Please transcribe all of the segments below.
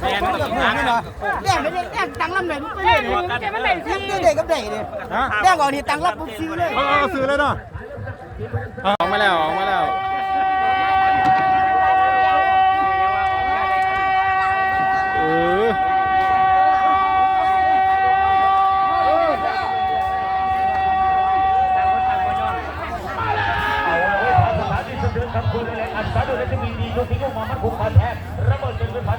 แม่นั่นางเหรอแดงเลแดงตังลำไหนไปเลยแดงมันไหนซื้อเด็กกับแดงเลยแดงก่อนที่ตังรับปุ๊บซื้อเลยเอาซื้อเลยเนาะออกมาแล้วออกมาแล้วเอออันสาดุและจะมีดีโยธิโกมามันผูกพันแทนระเบิดเป็นพัน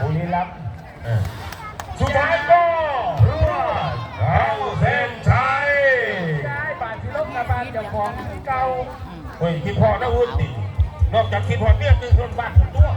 บุรีรัมย์สุดท้ายก็รวดเอาเส้นชัยได้บาทที่ลบกับบาทเจ้าของเก่าฮ้ยคิดพอนะวุ้นนอกจากคิดพอเนี่ยคือคนบ้านคนตัว